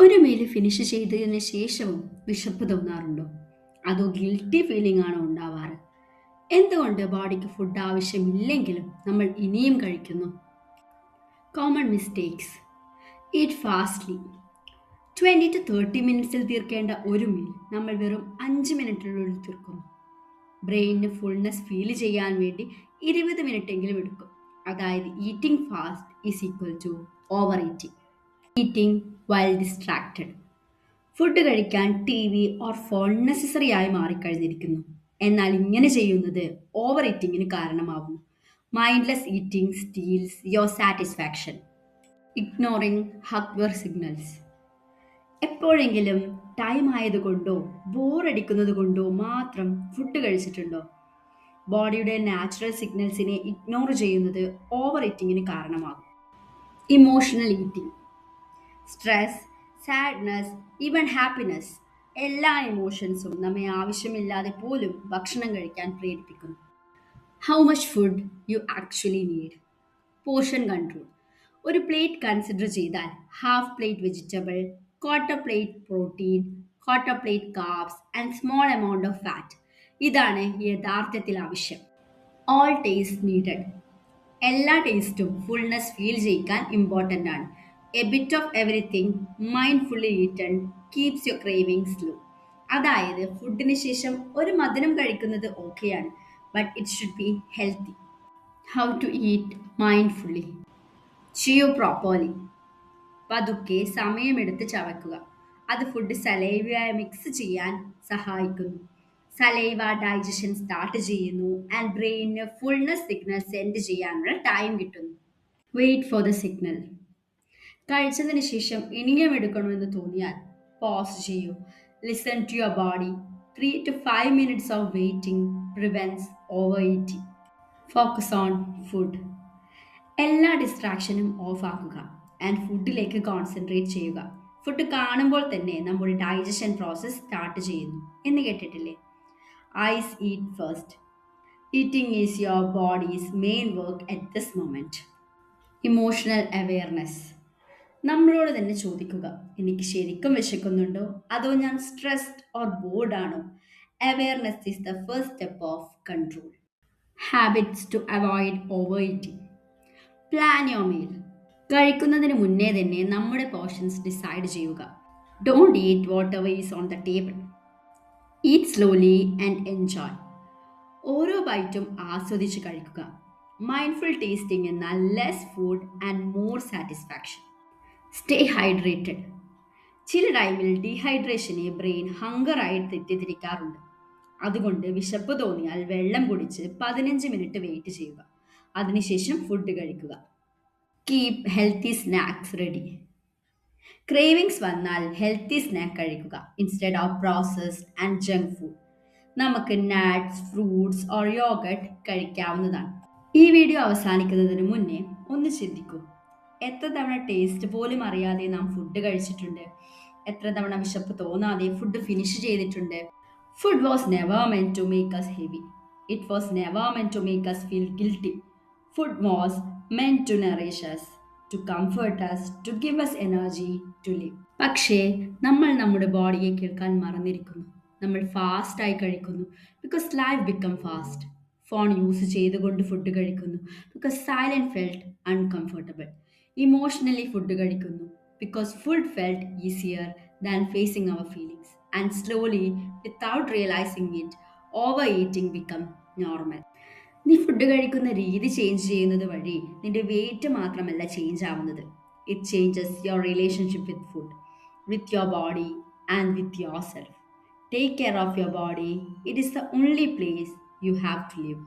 ഒരു meal finish ചെയ്തതിന് ശേഷവും വിശപ്പ് തോന്നാറുണ്ടോ? അതോ ഗിൽറ്റി ഫീലിംഗ് ആണോ ഉണ്ടാവാറ്? എന്തുകൊണ്ട് ബോഡിക്ക് ഫുഡ് ആവശ്യമില്ലെങ്കിലും നമ്മൾ ഇനിയും കഴിക്കുന്നു? Common mistakes eat fastly twenty two thirty മിനിറ്റ്സിൽ തീർക്കേണ്ട ഒരു മീൽ നമ്മൾ വെറും അഞ്ച് മിനിറ്റിനുള്ളിൽ തീർക്കുന്നു. ബ്രെയിനിന് ഫുൾനെസ് ഫീൽ ചെയ്യാൻ വേണ്ടി ഇരുപത് മിനിറ്റ് എങ്കിലും എടുക്കും. അതായത് eating fast is equal to over eating eating while distracted food കഴിക്കാൻ T V or phone necessary ആയി മാറിക്കഴിഞ്ഞിരിക്കുന്നു. എന്നാൽ ഇങ്ങനെ ചെയ്യുന്നത് ഓവർ ഈറ്റിങ്ങിന് കാരണമാവുന്നു. Mindless eating steals your satisfaction ignoring ഹക്വർ signals എപ്പോഴെങ്കിലും ടൈം ആയതുകൊണ്ടോ ബോറടിക്കുന്നത് കൊണ്ടോ മാത്രം ഫുഡ് കഴിച്ചിട്ടുണ്ടോ? ബോഡിയുടെ നാച്ചുറൽ സിഗ്നൽസിനെ ഇഗ്നോർ ചെയ്യുന്നത് ഓവർ ഈറ്റിങ്ങിന് കാരണമാകും. Emotional eating stress sadness even happiness. എല്ലാ ഇമോഷൻസും നമ്മെ ആവശ്യമില്ലാതെ പോലും ഭക്ഷണം കഴിക്കാൻ പ്രേരിപ്പിക്കുന്നു. How much food you actually need portion control ഒരു പ്ലേറ്റ് കൺസിഡർ ചെയ്താൽ half plate vegetable quarter plate protein quarter plate carbs and small amount of fat. ഇതാണ് യഥാർത്ഥത്തിൽ ആവശ്യം. ഓൾ ടേസ്റ്റ് നീഡഡ് എല്ലാ ടേസ്റ്റും ഫുൾനെസ് ഫീൽ ചെയ്യിക്കാൻ ഇമ്പോർട്ടന്റ് ആണ്. A bit of everything mindfully eaten keeps your cravings slow അതായത് ഫുഡിന് ശേഷം ഒരു മധുരം കഴിക്കുന്നത് ഓക്കെയാണ് but it should be healthy how to eat mindfully ചെയ്യൂ പ്രോപ്പർലി പതുക്കെ സമയമെടുത്ത് ചവയ്ക്കുക അത് ഫുഡ് സലൈവയായി മിക്സ് ചെയ്യാൻ സഹായിക്കുന്നു. സലൈവ ഡൈജഷൻ സ്റ്റാർട്ട് ചെയ്യുന്നു ആൻഡ് ബ്രെയിനിന് ഫുൾനെസ് സിഗ്നൽ സെൻഡ് ചെയ്യാനുള്ള ടൈം കിട്ടുന്നു. വെയിറ്റ് ഫോർ ദ സിഗ്നൽ കഴിച്ചതിന് ശേഷം ഇനിയും എടുക്കണമെന്ന് തോന്നിയാൽ പോസ് ചെയ്യൂ. Listen to your body three to five minutes of waiting prevents over eating focus on food എല്ലാ ഡിസ്ട്രാക്ഷനും ഓഫാക്കുക ആൻഡ് ഫുഡിലേക്ക് കോൺസെൻട്രേറ്റ് ചെയ്യുക. ഫുഡ് കാണുമ്പോൾ തന്നെ നമ്മുടെ ഡൈജഷൻ പ്രോസസ്സ് സ്റ്റാർട്ട് ചെയ്യുന്നു. എന്ന് കേട്ടിട്ടില്ലേ? Eyes eat first eating is your body's main work at this moment emotional awareness നമ്മളോട് തന്നെ ചോദിക്കുക. എനിക്ക് ശരിക്കും വിശക്കുന്നുണ്ടോ? അതോ ഞാൻ സ്ട്രെസ്ഡ് ഓർ ബോർഡ് ആണോ? Awareness is the first step of control habits to avoid over eating plan your meal കഴിക്കുന്നതിന് മുന്നേ തന്നെ നമ്മുടെ പോർഷൻസ് ഡിസൈഡ് ചെയ്യുക. Don't eat whatever is on the table eat slowly and enjoy ഓരോ ബൈറ്റും ആസ്വദിച്ച് കഴിക്കുക. മൈൻഡ്ഫുൾ ടേസ്റ്റിംഗ് എന്നാൽ less food and more satisfaction stay hydrated ചില ടൈമിൽ ഡീഹൈഡ്രേഷനെ ബ്രെയിൻ ഹങ്കറായി തെറ്റിദ്ധരിക്കാറുണ്ട്. അതുകൊണ്ട് വിശപ്പ് തോന്നിയാൽ വെള്ളം കുടിച്ച് പതിനഞ്ച് മിനിറ്റ് വെയിറ്റ് ചെയ്യുക. അതിനുശേഷം ഫുഡ് കഴിക്കുക. Keep healthy snacks ready cravings വന്നാൽ ഹെൽത്തി സ്നാക്ക് കഴിക്കുക. Instead of processed and junk food നമുക്ക് നട്ട്സ് ഫ്രൂട്ട്സ് ഓർ യോഗട്ട് കഴിക്കാവുന്നതാണ്. ഈ വീഡിയോ അവസാനിക്കുന്നതിന് മുന്നേ ഒന്ന് ചിന്തിക്കൂ. എത്ര തവണ ടേസ്റ്റ് പോലും അറിയാതെ നാം ഫുഡ് കഴിച്ചിട്ടുണ്ട്. എത്ര തവണ വിശപ്പ് തോന്നാതെ ഫുഡ് ഫിനിഷ് ചെയ്തിട്ടുണ്ട്. Food was never meant to make us heavy it was never meant to make us feel guilty food was meant to nourish us to comfort us to give us energy to live പക്ഷേ നമ്മൾ നമ്മുടെ ബോഡിയെ കേൾക്കാൻ മറന്നിരിക്കുന്നു. നമ്മൾ ഫാസ്റ്റായി കഴിക്കുന്നു. Because life become fast phone use ചെയ്തുകൊണ്ട് ഫുഡ് കഴിക്കുന്നു. Because silent felt uncomfortable emotionally food കഴിക്കുന്നു. Because food felt easier than facing our feelings and slowly without realising it overeating become normal നീ ഫുഡ് കഴിക്കുന്ന രീതി ചേഞ്ച് ചെയ്യുന്നത് വഴി നിന്റെ wait മാത്രമല്ല ചേഞ്ച് ആവുന്നത്. It changes your relationship with food with your body and with yourself take care of your body it is the only place you have to live